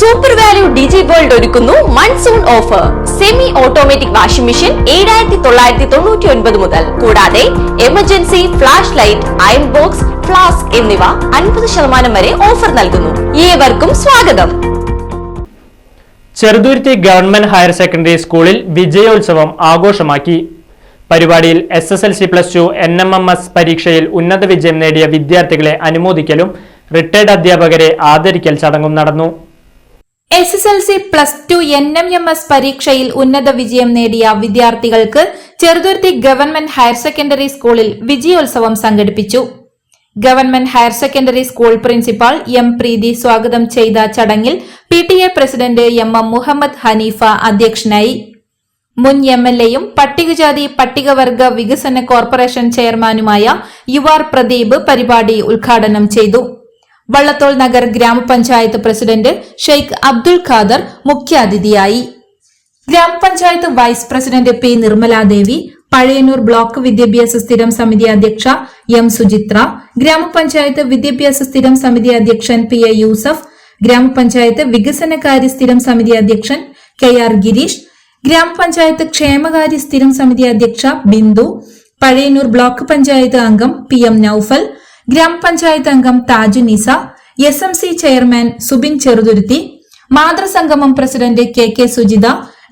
Super value digi world ഒരുക്കുന്നു. Monsoon offer semi automatic washing machine ഏഴായിരത്തി തൊള്ളായിരത്തി തൊണ്ണൂറ്റി ഒൻപത് മുതൽ. കൂടാതെ emergency flash light iron box flask എന്നിവ അൻപത് ശതമാനം വരെ ഓഫർ നൽകുന്നു. ഏവർക്കും സ്വാഗതം. ചെറുതുരുത്തി ഗവൺമെന്റ് ഹയർ സെക്കൻഡറി സ്കൂളിൽ വിജയോത്സവം ആഘോഷമാക്കി. പരിപാടിയിൽ S S L C plus two N M M S പരീക്ഷയിൽ ഉന്നത വിജയം നേടിയ വിദ്യാർത്ഥികളെ അനുമോദിക്കലും റിട്ടയർഡ് അധ്യാപകരെ ആദരിക്കൽ ചടങ്ങും നടന്നു. S S L C plus two N M M S പരീക്ഷയിൽ ഉന്നത വിജയം നേടിയ വിദ്യാർത്ഥികൾക്ക് ചെറുതുരുത്തി ഗവൺമെന്റ് ഹയർ സെക്കൻഡറി സ്കൂളിൽ വിജയോത്സവം സംഘടിപ്പിച്ചു. Government higher secondary school principal M Preethi സ്വാഗതം ചെയ്ത ചടങ്ങിൽ P T A president M M Muhammad Hanifa അധ്യക്ഷനായി. മുൻ എം എൽ എയും പട്ടികജാതി പട്ടികവർഗ വികസന കോർപ്പറേഷൻ ചെയർമാനുമായ യുവാർ പ്രദീപ് പരിപാടി ഉദ്ഘാടനം ചെയ്തു. വള്ളത്തോൾ നഗർ ഗ്രാമപഞ്ചായത്ത് പ്രസിഡന്റ് ഷെയ്ഖ് അബ്ദുൾ ഖാദർ മുഖ്യാതിഥിയായി. ഗ്രാമപഞ്ചായത്ത് vice president P Nirmaladevi Pazhayannur block വിദ്യാഭ്യാസ സ്ഥിരം സമിതി അധ്യക്ഷ എം സുചിത്ര ഗ്രാമപഞ്ചായത്ത് വിദ്യാഭ്യാസ സ്ഥിരം സമിതി അധ്യക്ഷൻ പി എ യൂസഫ് ഗ്രാമപഞ്ചായത്ത് വികസനകാര്യ സ്ഥിരം സമിതി അധ്യക്ഷൻ കെ ആർ ഗിരീഷ് ഗ്രാമപഞ്ചായത്ത് ക്ഷേമകാര്യ സ്ഥിരം സമിതി അധ്യക്ഷ ബിന്ദു പഴയന്നൂർ ബ്ലോക്ക് പഞ്ചായത്ത് അംഗം പി എം നൌഫൽ ഗ്രാമപഞ്ചായത്ത് അംഗം Thaju Nisa S M C chairman Subin Cheruthuruthy മാതൃസംഗമം president K K Sujitha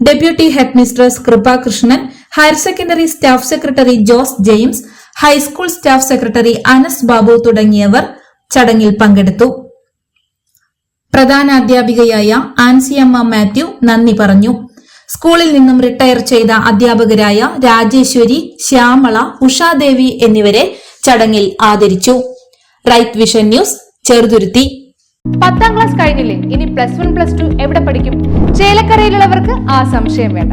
deputy head mistress Krupakrishnan higher secondary staff secretary Jose James high school staff secretary Anas Babu തുടങ്ങിയവർ ചടങ്ങിൽ പങ്കെടുത്തു. പ്രധാനാധ്യാപികയായ ആൻസിയമ്മ മാത്യു നന്ദി പറഞ്ഞു. സ്കൂളിൽ നിന്നും റിട്ടയർ ചെയ്ത അധ്യാപകരായ രാജേശ്വരി ശ്യാമള ഉഷാദേവി എന്നിവരെ ചടങ്ങിൽ ആദരിച്ചു. Right vision news Cheruthuruthy. പത്താം ക്ലാസ് കഴിഞ്ഞില്ലേ? ഇനി പ്ലസ് വൺ പ്ലസ് ടു എവിടെ പഠിക്കും? ചേലക്കരയിലുള്ളവർക്ക് ആ സംശയം വേണ്ട.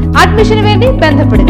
അഡ്മിഷന് വേണ്ടി ബന്ധപ്പെടുക.